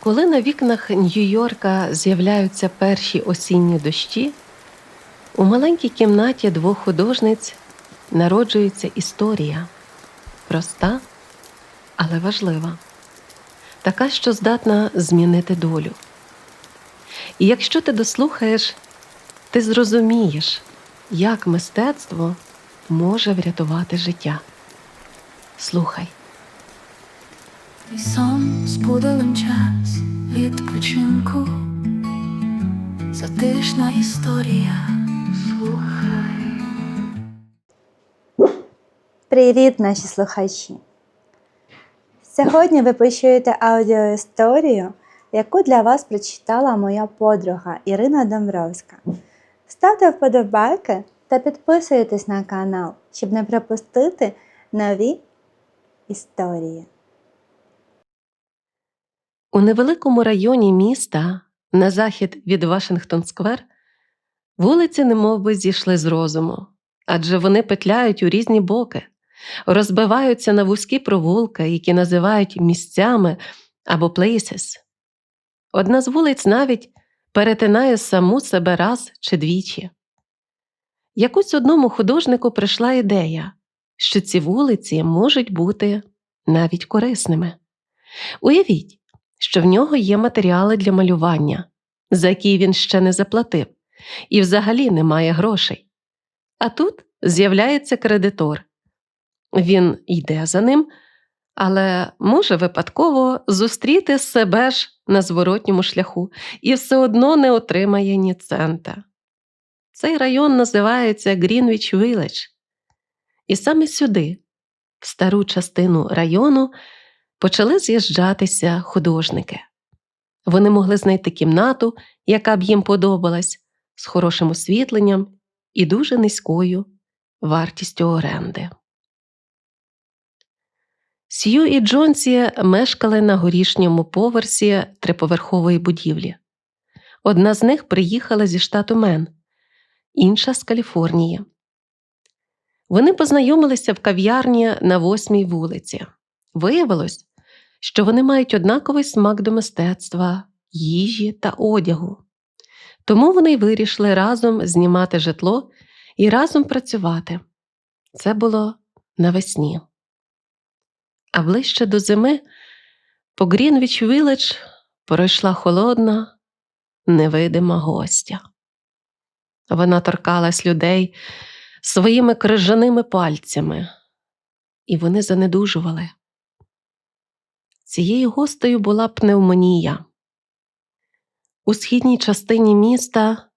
Коли на вікнах Нью-Йорка з'являються перші осінні дощі, у маленькій кімнаті двох художниць народжується історія проста, але важлива, така, що здатна змінити долю. І якщо ти дослухаєш, ти зрозумієш, як мистецтво може врятувати життя. Слухай. Твій сон збудилим час відпочинку, затишна історія. Слухай. Привіт, наші слухачі! Сьогодні ви почуєте аудіоісторію, яку для вас прочитала моя подруга Ірина Домбровська. Ставте вподобайки та підписуйтесь на канал, щоб не пропустити нові історії. У невеликому районі міста, на захід від Вашингтон-сквер, вулиці немовби зійшли з розуму, адже вони петляють у різні боки, розбиваються на вузькі провулки, які називають місцями або places. Одна з вулиць навіть перетинає саму себе раз чи двічі. Якусь одному художнику прийшла ідея, що ці вулиці можуть бути навіть корисними. Уявіть, що в нього є матеріали для малювання, за які він ще не заплатив, і взагалі немає грошей. А тут з'являється кредитор. Він йде за ним, але може випадково зустріти себе ж на зворотньому шляху і все одно не отримає ні цента. Цей район називається Грінвіч Вілледж. І саме сюди, в стару частину району, почали з'їжджатися художники. Вони могли знайти кімнату, яка б їм подобалась, з хорошим освітленням і дуже низькою вартістю оренди. Сью і Джонсі мешкали на горішньому поверсі триповерхової будівлі. Одна з них приїхала зі штату Мен, інша з Каліфорнії. Вони познайомилися в кав'ярні на восьмій вулиці. Виявилось, що вони мають однаковий смак до мистецтва, їжі та одягу. Тому вони вирішили разом знімати житло і разом працювати. Це було навесні. А ближче до зими по Грінвіч Вілледж пройшла холодна, невидима гостя. Вона торкалась людей своїми крижаними пальцями, і вони занедужували. Цією гостею була пневмонія. У східній частині міста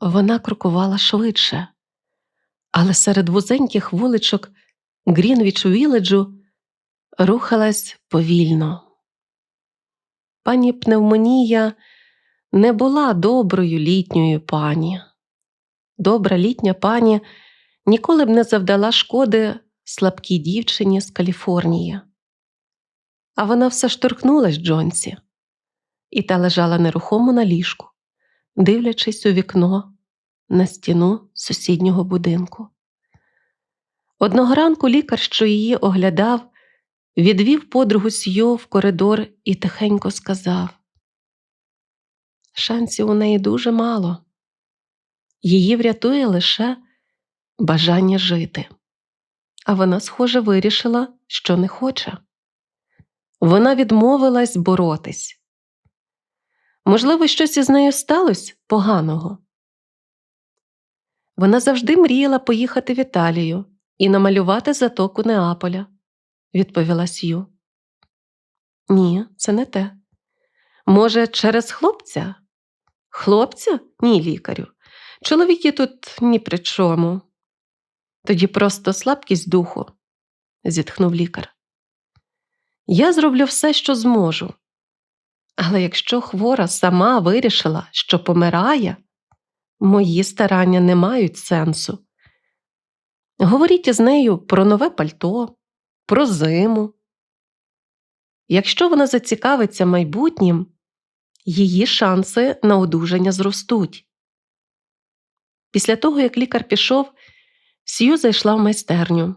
вона крокувала швидше, але серед вузеньких вуличок Грінвіч Віледжу рухалась повільно. Пані пневмонія не була доброю літньою пані. Добра літня пані ніколи б не завдала шкоди слабкій дівчині з Каліфорнії. А вона все штурхнулась Джонсі, і та лежала нерухомо на ліжку, дивлячись у вікно на стіну сусіднього будинку. Одного ранку лікар, що її оглядав, відвів подругу Сью в коридор і тихенько сказав: Шансів у неї дуже мало, її врятує лише бажання жити. А вона, схоже, вирішила, що не хоче. Вона відмовилась боротись. Можливо, щось із нею сталося поганого. Вона завжди мріяла поїхати в Італію і намалювати затоку Неаполя, відповіла Сью. Ні, це не те. Може, через хлопця? Хлопця? Ні, лікарю. Чоловіки тут ні при чому. Тоді просто слабкість духу, зітхнув лікар. Я зроблю все, що зможу. Але якщо хвора сама вирішила, що помирає, мої старання не мають сенсу. Говоріть із нею про нове пальто, про зиму. Якщо вона зацікавиться майбутнім, її шанси на одужання зростуть. Після того, як лікар пішов, Сью зайшла в майстерню,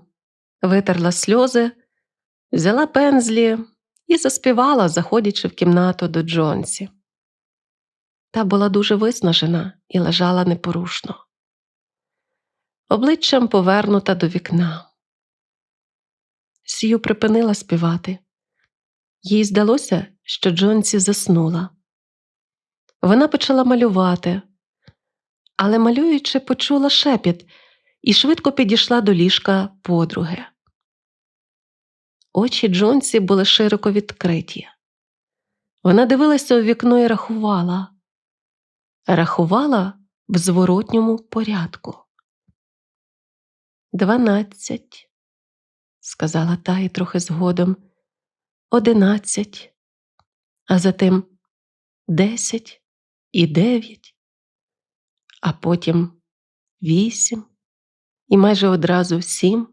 витерла сльози, взяла пензлі і заспівала, заходячи в кімнату до Джонсі. Та була дуже виснажена і лежала непорушно, обличчям повернута до вікна. Сію припинила співати. Їй здалося, що Джонсі заснула. Вона почала малювати, але малюючи, почула шепіт і швидко підійшла до ліжка подруги. Очі Джонсі були широко відкриті. Вона дивилася у вікно і рахувала. Рахувала в зворотньому порядку. Дванадцять, сказала та і трохи згодом. Одинадцять, а затим десять і дев'ять, а потім вісім і майже одразу сім.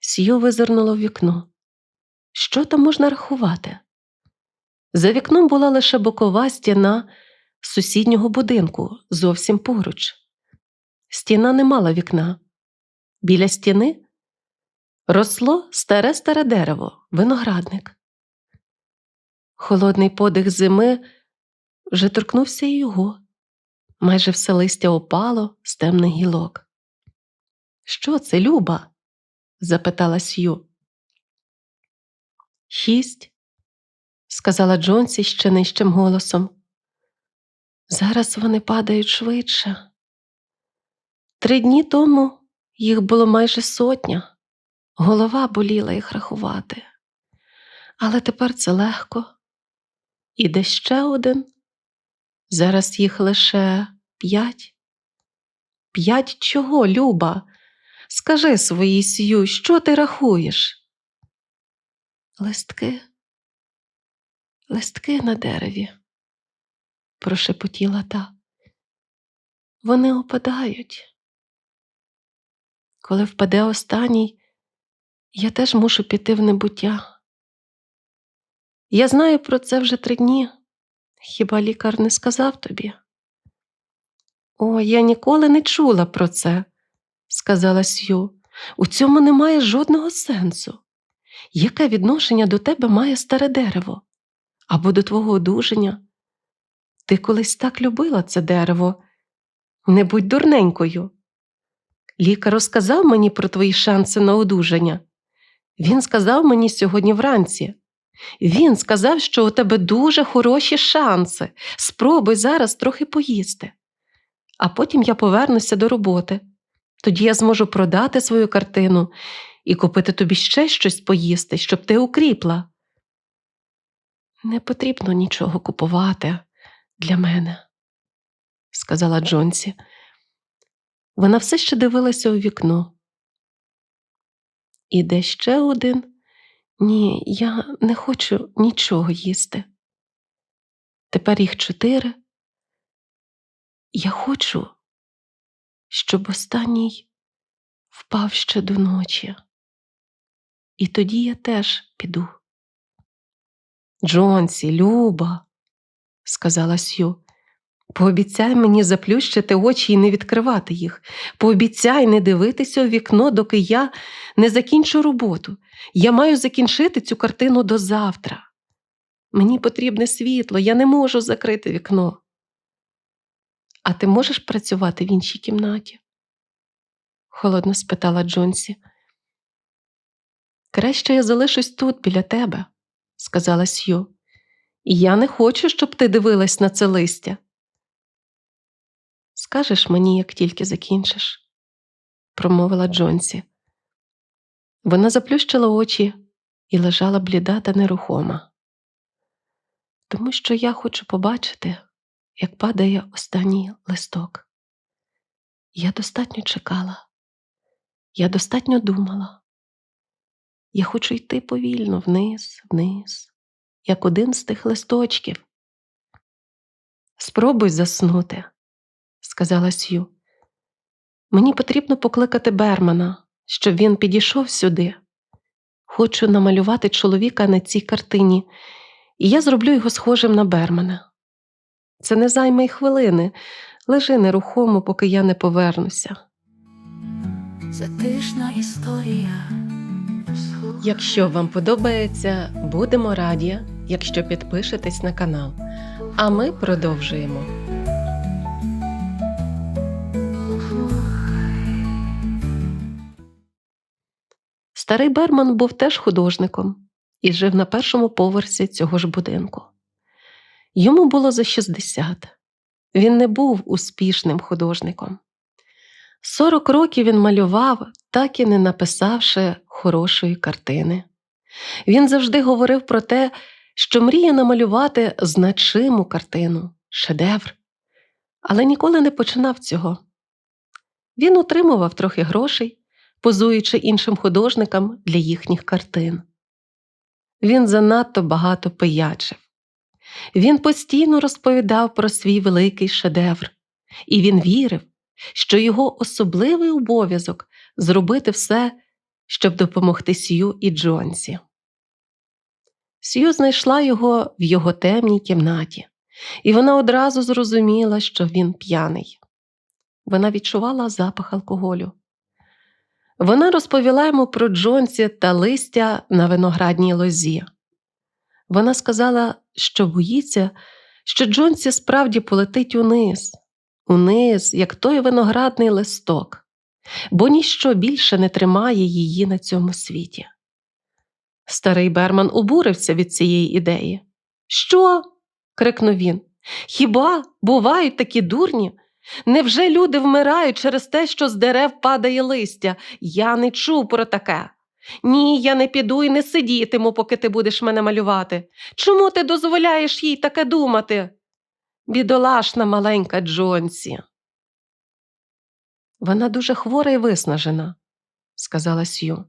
Сью визирнула в вікно. Що там можна рахувати? За вікном була лише бокова стіна сусіднього будинку зовсім поруч. Стіна не мала вікна. Біля стіни росло старе старе дерево, виноградник. Холодний подих зими вже торкнувся і його. Майже все листя опало з темних гілок. Що це, Люба? Запитала Сью. Шість, сказала Джонсі ще нижчим голосом. Зараз вони падають швидше. Три дні тому їх було майже сотня. Голова боліла їх рахувати. Але тепер це легко. Іде ще один. Зараз їх лише п'ять. П'ять чого, Люба? Скажи своїй сію, що ти рахуєш? Листки, листки на дереві, прошепотіла та. Вони опадають. Коли впаде останній, я теж мушу піти в небуття. Я знаю про це вже три дні. Хіба лікар не сказав тобі? О, я ніколи не чула про це, сказала Сью. У цьому немає жодного сенсу. Яке відношення до тебе має старе дерево? Або до твого одужання? Ти колись так любила це дерево. Не будь дурненькою. Лікар розказав мені про твої шанси на одужання. Він сказав мені сьогодні вранці. Він сказав, що у тебе дуже хороші шанси. Спробуй зараз трохи поїсти. А потім я повернуся до роботи. Тоді я зможу продати свою картину і купити тобі ще щось поїсти, щоб ти укріпла. Не потрібно нічого купувати для мене, сказала Джонсі. Вона все ще дивилася у вікно. Іде ще один. Ні, я не хочу нічого їсти. Тепер їх чотири. Я хочу, щоб останній впав ще до ночі. І тоді я теж піду. Джонсі, Люба, сказала Сью, пообіцяй мені заплющити очі і не відкривати їх. Пообіцяй не дивитися у вікно, доки я не закінчу роботу. Я маю закінчити цю картину до завтра. Мені потрібне світло, я не можу закрити вікно. А ти можеш працювати в іншій кімнаті? холодно спитала Джонсі. Краще я залишусь тут біля тебе, сказала Сью. І я не хочу, щоб ти дивилась на це листя. Скажеш мені, як тільки закінчиш, промовила Джонсі. Вона заплющила очі і лежала бліда та нерухома. Тому що я хочу побачити, як падає останній листок. Я достатньо чекала, я достатньо думала. Я хочу йти повільно вниз, вниз, як один з тих листочків. Спробуй заснути, сказала Сью. Мені потрібно покликати Бермана, щоб він підійшов сюди. Хочу намалювати чоловіка на цій картині, і я зроблю його схожим на Бермана. Це не займе й хвилини. Лежи нерухомо, поки я не повернуся. Затишна історія. Якщо вам подобається, будемо раді, якщо підпишетесь на канал. А ми продовжуємо. Старий Берман був теж художником і жив на першому поверсі цього ж будинку. Йому було за 60. Він не був успішним художником. 40 років він малював, так і не написавши хорошої картини. Він завжди говорив про те, що мріє намалювати значиму картину, шедевр, але ніколи не починав цього. Він утримував трохи грошей, позуючи іншим художникам для їхніх картин. Він занадто багато пиячив. Він постійно розповідав про свій великий шедевр, і він вірив, що його особливий обов'язок зробити все, щоб допомогти Сью і Джонсі. Сью знайшла його в його темній кімнаті, і вона одразу зрозуміла, що він п'яний. Вона відчувала запах алкоголю. Вона розповіла йому про Джонсі та листя на виноградній лозі. Вона сказала, що боїться, що Джонсі справді полетить униз, униз, як той виноградний листок, бо ніщо більше не тримає її на цьому світі. Старий Берман обурився від цієї ідеї. Що? крикнув він. Хіба бувають такі дурні? Невже люди вмирають через те, що з дерев падає листя? Я не чув про таке. Ні, я не піду і не сидітиму, поки ти будеш мене малювати. Чому ти дозволяєш їй таке думати? Бідолашна маленька Джонсі. Вона дуже хвора і виснажена, сказала Сью.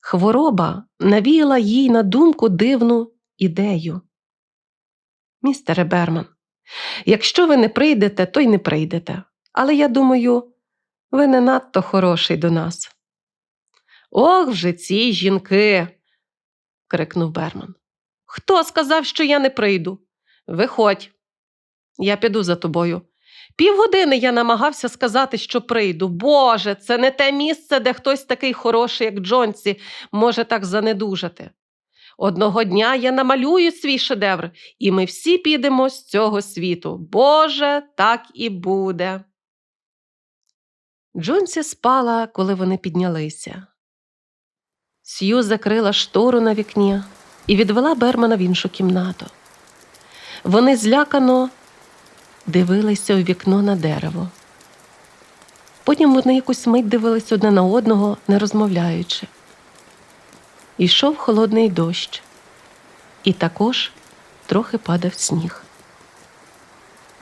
Хвороба навіяла їй на думку дивну ідею. Містере Берман, якщо ви не прийдете, то й не прийдете. Але я думаю, ви не надто хороший до нас. Ох вже ці жінки. крикнув Берман. Хто сказав, що я не прийду? Виходь, я піду за тобою. Півгодини я намагався сказати, що прийду. Боже, це не те місце, де хтось такий хороший, як Джонсі, може так занедужати. Одного дня я намалюю свій шедевр, і ми всі підемо з цього світу. Боже, так і буде. Джонсі спала, коли вони піднялися. Сью закрила штору на вікні і відвела Бермана в іншу кімнату. Вони злякано дивилися у вікно на дерево. Потім вони якусь мить дивились одне на одного, не розмовляючи. Ішов холодний дощ, і також трохи падав сніг.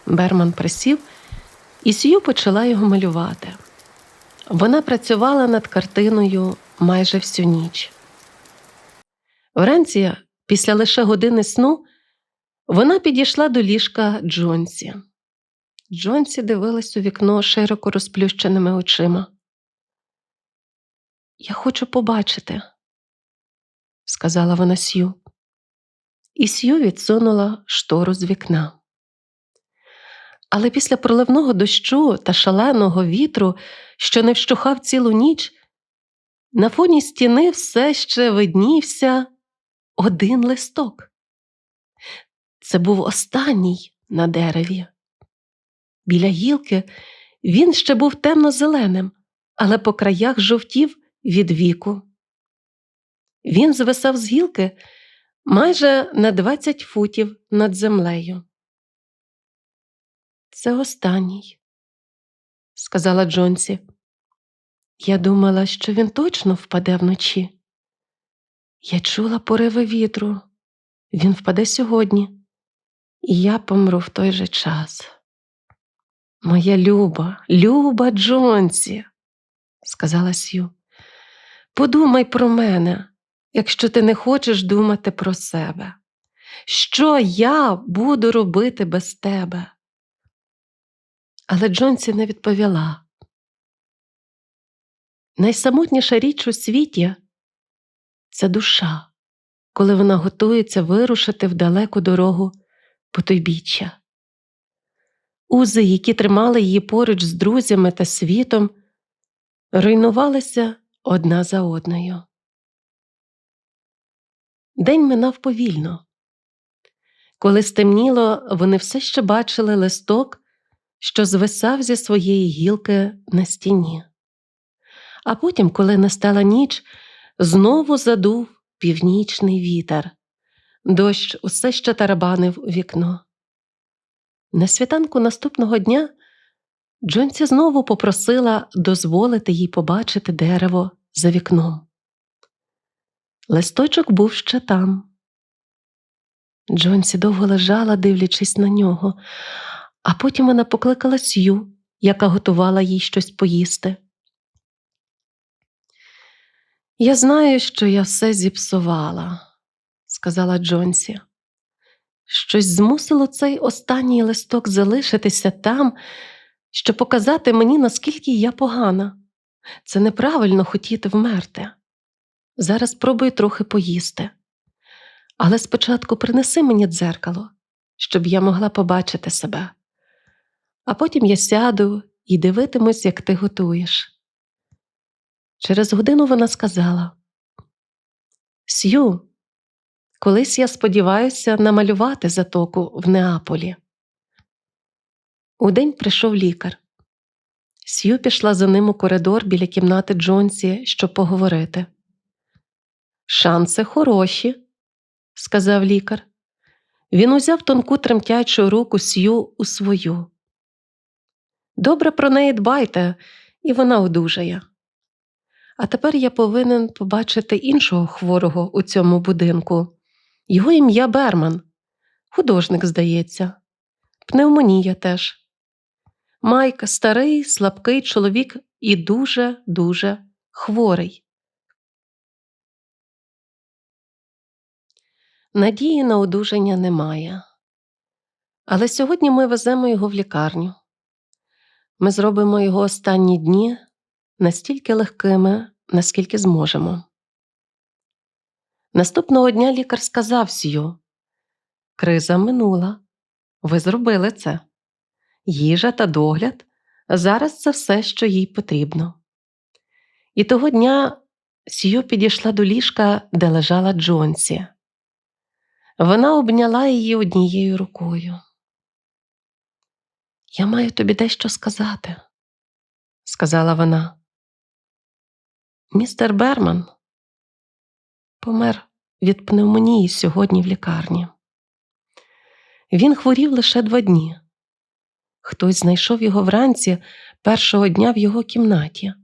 Берман присів, і Сью почала його малювати. Вона працювала над картиною майже всю ніч. Вранці, після лише години сну, вона підійшла до ліжка Джонсі. Джонсі дивилась у вікно широко розплющеними очима. Я хочу побачити, сказала вона Сью. І Сью відсунула штору з вікна. Але після проливного дощу та шаленого вітру, що не вщухав цілу ніч, на фоні стіни все ще виднівся один листок. Це був останній на дереві. Біля гілки він ще був темно-зеленим, але по краях жовтів від віку. Він звисав з гілки майже на 20 футів над землею. Це останній, сказала Джонсі. Я думала, що він точно впаде вночі. Я чула пориви вітру. Він впаде сьогодні, і я помру в той же час. Моя люба, люба Джонсі, сказала Сью, подумай про мене, якщо ти не хочеш думати про себе. Що я буду робити без тебе? Але Джонсі не відповіла. Найсамотніша річ у світі це душа, коли вона готується вирушити в далеку дорогу потойбіччя. Узи, які тримали її поруч з друзями та світом, руйнувалися одна за одною. День минав повільно. Коли стемніло, вони все ще бачили листок, що звисав зі своєї гілки на стіні. А потім, коли настала ніч, знову задув північний вітер. Дощ усе ще тарабанив у вікно. На світанку наступного дня Джонсі знову попросила дозволити їй побачити дерево за вікном. Листочок був ще там. Джонсі довго лежала, дивлячись на нього, а потім вона покликала Сью, яка готувала їй щось поїсти. Я знаю, що я все зіпсувала, сказала Джонсі. Щось змусило цей останній листок залишитися там, щоб показати мені, наскільки я погана. Це неправильно хотіти вмерти. Зараз спробую трохи поїсти. Але спочатку принеси мені дзеркало, щоб я могла побачити себе. А потім я сяду і дивитимусь, як ти готуєш. Через годину вона сказала: Сью, колись я сподіваюся намалювати затоку в Неаполі. Удень прийшов лікар. Сью пішла за ним у коридор біля кімнати Джонсі, щоб поговорити. Шанси хороші, сказав лікар. Він узяв тонку тремтячу руку Сью у свою. Добре про неї дбайте, і вона одужає. А тепер я повинен побачити іншого хворого у цьому будинку. Його ім'я Берман. Художник, здається, пневмонія теж. Майк старий, слабкий чоловік і дуже-дуже хворий. Надії на одужання немає. Але сьогодні ми веземо його в лікарню. Ми зробимо його останні дні настільки легкими, наскільки зможемо. Наступного дня лікар сказав Сью, криза минула. Ви зробили це. Їжа та догляд зараз це все, що їй потрібно. І того дня Сью підійшла до ліжка, де лежала Джонсі. Вона обняла її однією рукою. Я маю тобі дещо сказати, сказала вона. Містер Берман помер від пневмонії сьогодні в лікарні. Він хворів лише два дні. Хтось знайшов його вранці першого дня в його кімнаті.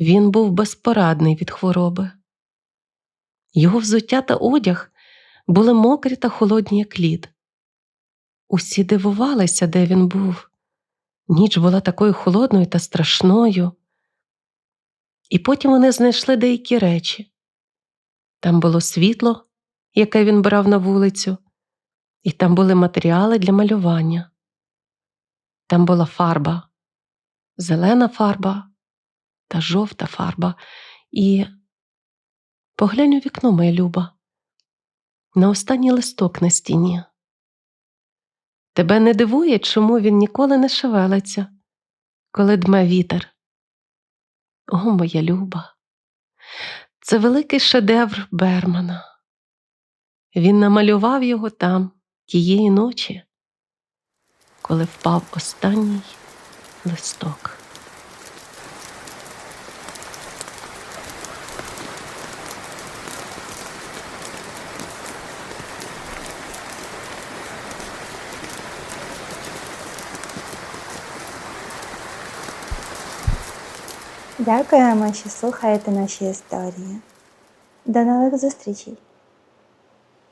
Він був безпорадний від хвороби. Його взуття та одяг були мокрі та холодні, як лід. Усі дивувалися, де він був. Ніч була такою холодною та страшною. І потім вони знайшли деякі речі. Там було світло, яке він брав на вулицю, і там були матеріали для малювання. Там була фарба, зелена фарба та жовта фарба. І поглянь у вікно, моя люба, на останній листок на стіні. Тебе не дивує, чому він ніколи не шевелиться, коли дме вітер. О, моя люба, це великий шедевр Бермана. Він намалював його там тієї ночі, коли впав останній листок. Дякуємо, що слухаєте наші історії. До нових зустрічей!